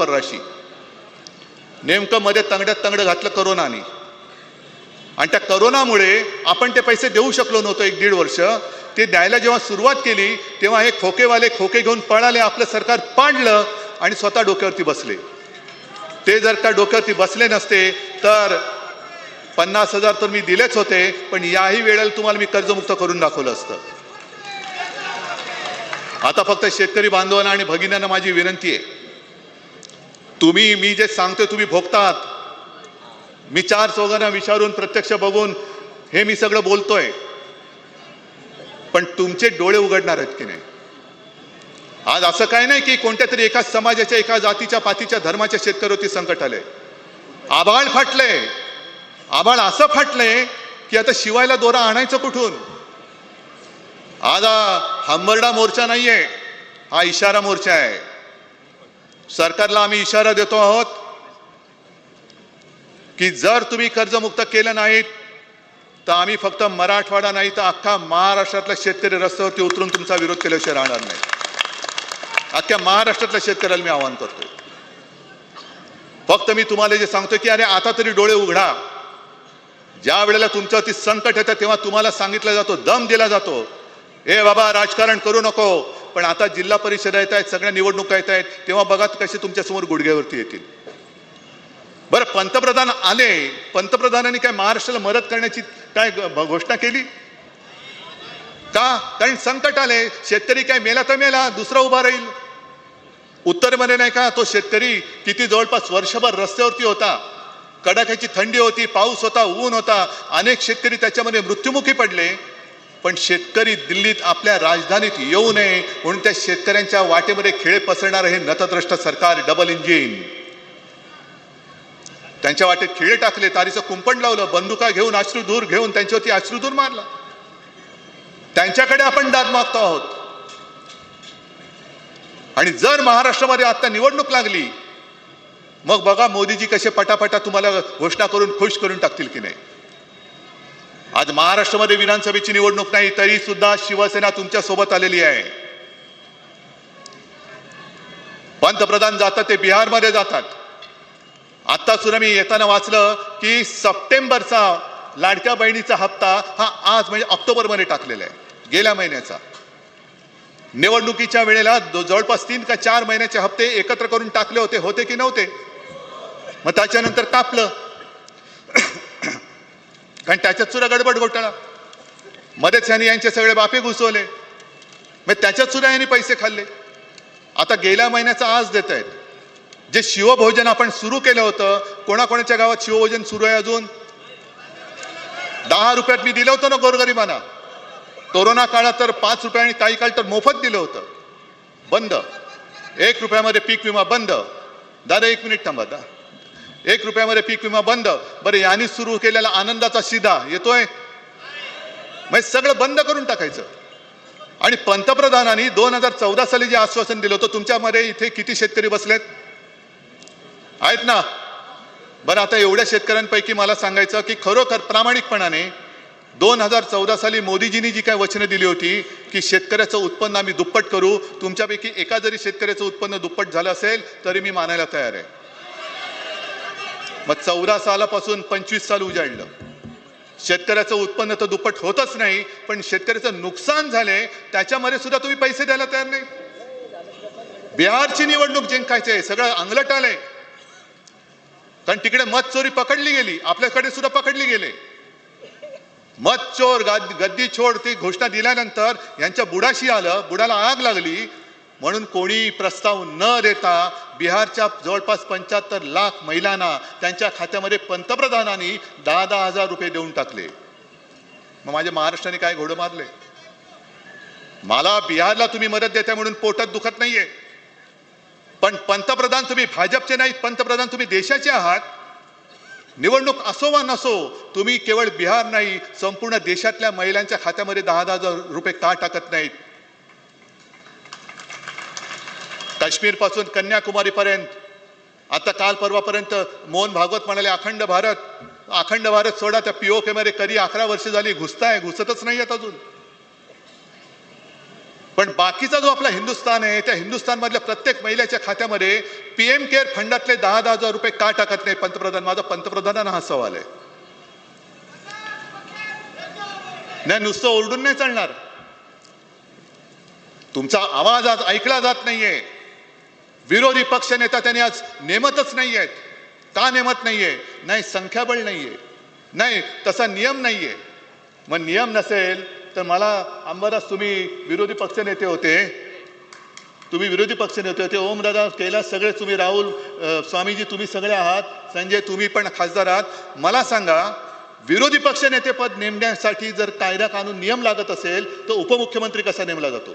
परराशी. नेमकं मध्ये तंगड्यात तंगडं घातलं करोनाने. आणि त्या करोनामुळे आपण ते पैसे देऊ शकलो नव्हतो एक दीड वर्ष. ते द्यायला जेव्हा सुरुवात केली तेव्हा हे खोकेवाले खोके घेऊन पळाले आपलं सरकार पाडलं आणि स्वतः डोक्यावरती बसले. ते जर का डोक्यावरती बसले नसते तर पन्नास हजार तर मी दिलेच होते पण याही वेळेला तुम्हाला मी कर्जमुक्त करून दाखवलं असतं. आता फक्त शेतकरी बांधवांना आणि भगिन्यांना माझी विनंती आहे. तुम्ही मी जे सांगतोय तुम्ही भोगतात. मी चार चौघांना विचारून प्रत्यक्ष बघून हे मी सगळं बोलतोय. पण तुमचे डोळे उघडणार आहेत की नाही? आज असं काय नाही की कोणत्या तरी एका समाजाच्या एका जातीच्या पातीच्या धर्माच्या शेतकऱ्यावरती संकट आले आबाळ फाटले आबाळ असं फाटले की आता शिवायला दोरा आणायचं कुठून? आज हा हंबरडा मोर्चा नाहीये. हा इशारा मोर्चा आहे. सरकारला आम्ही इशारा देतो आहोत की जर तुम्ही कर्जमुक्त केलं नाहीत तर आम्ही फक्त मराठवाडा नाही तर अख्खा महाराष्ट्रातल्या शेतकरी रस्त्यावरती उतरून तुमचा विरोध केल्याशिवाय राहणार नाही. अख्ख्या महाराष्ट्रातल्या शेतकऱ्याला मी आवाहन करतोय. फक्त मी तुम्हाला जे सांगतोय की अरे आता तरी डोळे उघडा. ज्या वेळेला तुमच्यावरती संकट येतं तेव्हा तुम्हाला सांगितलं जातो दम दिला जातो. हे बाबा राजकारण करू नको. पण आता जिल्हा परिषद येत आहेत सगळ्या निवडणुका येत आहेत तेव्हा बघा कसे तुमच्यासमोर गुडघ्यावरती येतील. बरं पंतप्रधान आले पंतप्रधानांनी काय महाराष्ट्राला मदत करण्याची काय घोषणा केली? का? कारण संकट आले शेतकरी काय मेला तर मेला दुसरा उभा राहील. उत्तरमध्ये नाही का तो शेतकरी किती जवळपास वर्षभर रस्त्यावरती होता. कडाक्याची थंडी होती पाऊस होता ऊन होता अनेक शेतकरी त्याच्यामध्ये मृत्युमुखी पडले. पण शेतकरी दिल्लीत आपल्या राजधानीत येऊ नये म्हणून त्या शेतकऱ्यांच्या वाटेमध्ये खेळ पसरणार हे नतद्रष्ट सरकार डबल इंजिन त्यांच्या वाटेत खिळे टाकले तारीचं कुंपण लावलं बंदुका घेऊन अश्रुधूर घेऊन त्यांच्यावरती अश्रुधूर मारला. त्यांच्याकडे आपण दाद मागतो आहोत. आणि जर महाराष्ट्रामध्ये आता निवडणूक लागली मग बघा मोदीजी कसे पटापटा तुम्हाला घोषणा करून खुश करून टाकतील की नाही. आज महाराष्ट्रामध्ये विधानसभेची निवडणूक नाही तरी सुद्धा शिवसेना तुमच्यासोबत आलेली आहे. पंतप्रधान जातात ते बिहारमध्ये जातात. आता सुद्धा मी येताना वाचलं की सप्टेंबरचा लाडक्या बहिणीचा हप्ता हा आज म्हणजे ऑक्टोबरमध्ये टाकलेला आहे गेल्या महिन्याचा. निवडणुकीच्या वेळेला जवळपास तीन का चार महिन्याचे हप्ते एकत्र करून टाकले होते होते की नव्हते? मग त्याच्यानंतर कापलं कारण त्याच्यात सुद्धा गडबड घोटाळा. मध्येच यांनी यांचे सगळे बापे घुसवले. मग त्याच्यात सुद्धा यांनी पैसे खाल्ले. आता गेल्या महिन्याचा आज देत आहेत जे शिवभोजन आपण सुरू केलं होतं कोणाकोणाच्या गावात शिवभोजन सुरू आहे अजून? दहा रुपयात मी दिलं होतं ना गोरगरिबांना. कोरोना काळात तर पाच रुपये आणि काही काळ तर मोफत दिलं होतं. बंद. एक रुपयामध्ये पीक विमा बंद. दादा एक मिनिट थांबा दा एक रुपयामध्ये पीक विमा बंद. बरं यांनी सुरू केलेला आनंदाचा शिधा येतोय? म्हणजे सगळं बंद करून टाकायचं. आणि पंतप्रधानांनी दोन हजार चौदा साली जे आश्वासन दिलं होतं तुमच्यामध्ये इथे किती शेतकरी बसलेत? आहेत ना? बरं आता एवढ्या शेतकऱ्यांपैकी मला सांगायचं की खरोखर प्रामाणिकपणाने दोन हजार चौदा साली मोदीजींनी जी काय वचनं दिली होती की शेतकऱ्याचं उत्पन्न आम्ही दुप्पट करू तुमच्यापैकी एका जरी शेतकऱ्याचं उत्पन्न दुप्पट झालं असेल तरी मी मानायला तयार आहे. मग चौदा सालापासून पंचवीस साल उजाडलं. शेतकऱ्याचं उत्पन्न तर दुप्पट होतच नाही पण शेतकऱ्याचं नुकसान झाले त्याच्यामध्ये सुद्धा तुम्ही पैसे द्यायला तयार नाही. बिहारची निवडणूक जिंकायची आहे सगळं अंगलट आलंय. कारण तिकडे मत चोरी पकडली गेली आपल्याकडे सुद्धा पकडली गेले. मत चोर गद्दी छोड ती घोषणा दिल्यानंतर यांच्या बुडाशी आलं बुडाला आग लागली. म्हणून कोणी प्रस्ताव न देता बिहारच्या जवळपास पंच्याहत्तर लाख महिलांना त्यांच्या खात्यामध्ये पंतप्रधानांनी दहा दहा हजार रुपये देऊन टाकले. मग माझ्या महाराष्ट्राने काय घोडं मारले? मला बिहारला तुम्ही मदत देता म्हणून पोटात दुखत नाहीये. पण पंतप्रधान तुम्ही भाजपचे नाहीत पंतप्रधान तुम्ही देशाचे आहात. निवडणूक असो वा नसो तुम्ही केवळ बिहार नाही संपूर्ण देशातल्या महिलांच्या खात्यामध्ये दहा दहा हजार रुपये का टाकत नाहीत? काश्मीरपासून कन्याकुमारीपर्यंत आता काल परवापर्यंत मोहन भागवत म्हणाले अखंड भारत अखंड भारत सोडा त्या पीओके केमध्ये कधी अकरा वर्ष झाली घुसताय घुसतच नाही आहेत अजून. पण बाकीचा जो आपला हिंदुस्थान आहे त्या हिंदुस्थानमधल्या प्रत्येक महिलेच्या खात्यामध्ये पीएम केअर फंडातले दहा दहा हजार रुपये का टाकत नाही पंतप्रधान? माझा पंतप्रधानांना हा सवाल आहे. नाही नुसतं ओरडून नाही चालणार. तुमचा आवाज आज ऐकला जात नाहीये. विरोधी पक्ष नेता त्यांनी आज नेमतच नाही आहेत का नेमत नाही आहे नाही संख्याबळ नाही आहे नाही तसा नियम नाही आहे मग नियम नसेल तर मला अंबादास तुम्ही विरोधी पक्ष नेते होते. तुम्ही विरोधी पक्ष नेते होते. ओमदादा कैलास सगळे तुम्ही राहुल स्वामीजी तुम्ही सगळे आहात. संजय तुम्ही पण खासदार आहात. मला सांगा विरोधी पक्ष नेतेपद नेमण्यासाठी जर कायदा कानून नियम लागत असेल तर उपमुख्यमंत्री कसा नेमला जातो?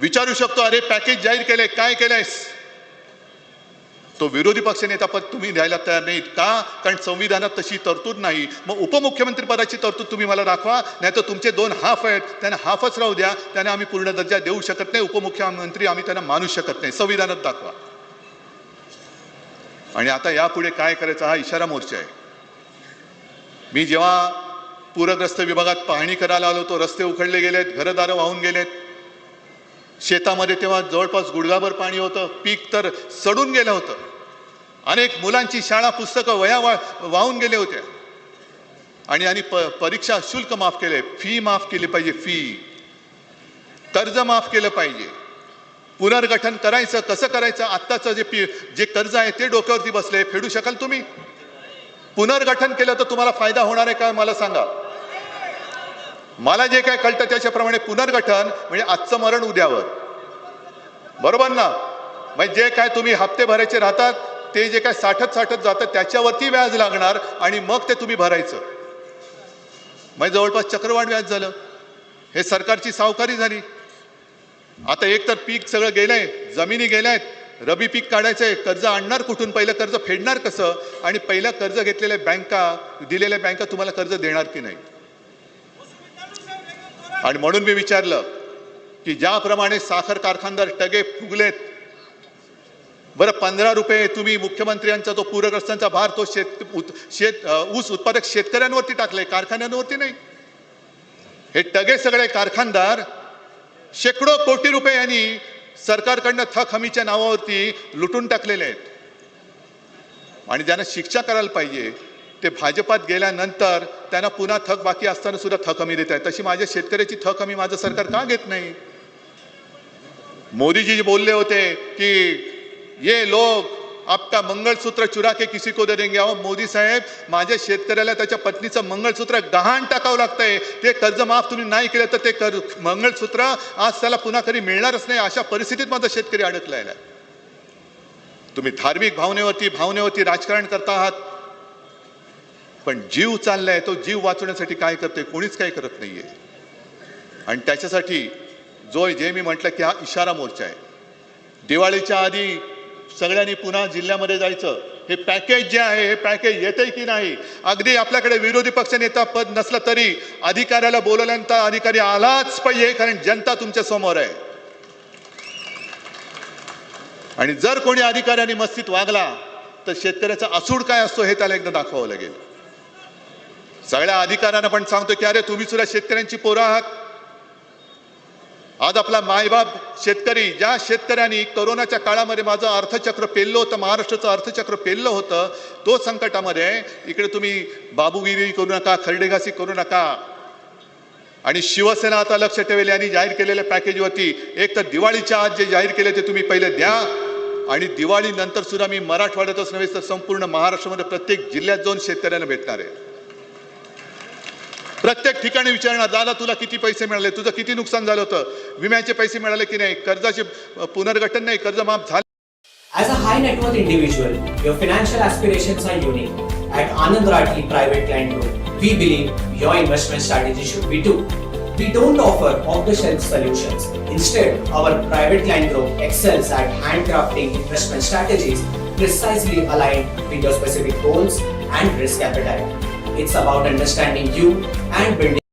विचारू शकतो अरे पॅकेज जाहीर केले काय केलंयस? तो विरोधी पक्ष नेता पद तुम्ही द्यायला तयार नाहीत का? कारण संविधानात तशी तरतूद नाही. मग उपमुख्यमंत्री पदाची तरतूद तुम्ही मला दाखवा नाही तर तुमचे दोन हाफ आहेत त्यांना हाफच राहू द्या त्यांना आम्ही पूर्ण दर्जा देऊ शकत नाही उपमुख्यमंत्री आम्ही त्यांना मानू शकत नाही. संविधानात दाखवा. आणि आता यापुढे काय करायचा हा इशारा मोर्चा आहे. मी जेव्हा पूरग्रस्त विभागात पाहणी करायला आलो तो रस्ते उखडले गेलेत घरदारं वाहून गेलेत शेतामध्ये तेव्हा जवळपास गुडघाभर पाणी होतं पीक तर सडून गेलं होतं. अनेक मुलांची शाळा पुस्तकं वया वा वाहून गेले होते. आणि आणि प परीक्षा शुल्क माफ केले फी माफ केली पाहिजे फी. कर्ज माफ केलं पाहिजे. पुनर्गठन करायचं कसं करायचं आत्ताचं जे पी जे कर्ज आहे ते डोक्यावरती बसले फेडू शकाल तुम्ही? पुनर्गठन केलं तर तुम्हाला फायदा होणार आहे का मला सांगा. मला जे काय कळतं त्याच्याप्रमाणे पुनर्गठन म्हणजे आजचं मरण उद्यावर. बरोबर ना? म्हणजे जे काय तुम्ही हप्ते भरायचे राहतात ते जे काय साठत साठत जातं त्याच्यावरती व्याज लागणार आणि मग ते तुम्ही भरायचं. म्हणजे जवळपास चक्रवाढ व्याज झालं. हे सरकारची सावकारी झाली. आता एक तर पीक सगळं गेलंय जमिनी गेल्यात रबी पीक काढायचंय कर्ज आणणार कुठून? पहिलं कर्ज फेडणार कसं? आणि पहिलं कर्ज घेतलेल्या बँका दिलेल्या बँका तुम्हाला कर्ज देणार की नाही? आणि म्हणून मी विचारलं की ज्याप्रमाणे साखर कारखानदार टगे फुगलेत बरं पंधरा रुपये तुम्ही मुख्यमंत्र्यांचा तो पूरग्रस्तांचा भार तो शेत उत- शेत ऊस उत्पादक शेतकऱ्यांवरती टाकले कारखान्यांवरती नाही. हे टगे सगळे कारखानदार शेकडो कोटी रुपये यांनी सरकारकडनं थक हमीच्या नावावरती लुटून टाकलेले आहेत. आणि ज्यांना शिक्षा करायला पाहिजे ते भाजपात गेल्यानंतर त्यांना पुन्हा थक बाकी असताना सुद्धा थक हमी देत आहे तशी माझ्या शेतकऱ्याची थक हमी माझं सरकार का घेत नाही? मोदीजी बोलले होते की ये लोक आपका मंगळसूत्र चुरा के किसी को दे देंगे. अहो मोदी साहेब माझ्या शेतकऱ्याला त्याच्या पत्नीचं मंगळसूत्र गहाण टाकावं लागतंय. ते कर्ज माफ तुम्ही नाही केलं तर ते कर मंगळसूत्र आज त्याला पुन्हा कधी मिळणारच नाही अशा परिस्थितीत माझा शेतकरी अडकलेला आहे. तुम्ही धार्मिक भावनेवरती भावनेवरती राजकारण करता आहात. पण जीव चाललाय तो जीव वाचवण्यासाठी काय करते कोणीच काय करत नाहीये. आणि त्याच्यासाठी जो जे मी म्हटलं की हा इशारा मोर्चा आहे. दिवाळीच्या आधी सगळ्यांनी पुन्हा जिल्ह्यामध्ये जायचं. हे पॅकेज जे आहे हे पॅकेज येते की नाही? अगदी आपल्याकडे विरोधी पक्ष नेता पद नसलं तरी अधिकाऱ्याला बोलवल्यानंतर अधिकारी आलाच पाहिजे कारण जनता तुमच्यासमोर आहे. आणि जर कोणी अधिकाऱ्यांनी मस्तीत वागला तर शेतकऱ्याचा असूड काय असतो हे त्याला एकदा दाखवावं लागेल. सगळ्या अधिकाऱ्यांना पण सांगतो की अरे तुम्ही सुद्धा शेतकऱ्यांची पोरं आहात. आज आपला मायबाप शेतकरी ज्या शेतकऱ्यांनी कोरोनाच्या काळामध्ये माझं अर्थचक्र पेललं होतं महाराष्ट्राचं अर्थचक्र पेललं होतं तो संकटामध्ये इकडे तुम्ही बाबूगिरी करू नका खरडेगासी करू नका. आणि शिवसेना आता लक्ष ठेवेल यांनी जाहीर केलेल्या पॅकेजवरती. एक तर दिवाळीच्या आज जे जाहीर केले ते तुम्ही पहिले द्या. आणि दिवाळीनंतर सुद्धा मी मराठवाड्यातच नव्हे तर संपूर्ण महाराष्ट्रामध्ये प्रत्येक जिल्ह्यात जाऊन शेतकऱ्यांना भेटणार आहे. प्रत्येक ठिकाणी विचारणार दादा तुला किती पैसे मिळाले तुझं किती नुकसान झालं होतं विम्याचे पैसे मिळाले की नाही कर्जाचे अ, पुनर्गठन नाही कर्ज माफ झाले As a high net worth individual, your financial aspirations are unique. At Anand Rathi Private Client Group, we believe your investment strategy should be too. We don't offer off-the-shelf solutions. Instead, our private client group excels at handcrafting investment strategies precisely aligned with your specific goals and risk appetite. It's about understanding you and building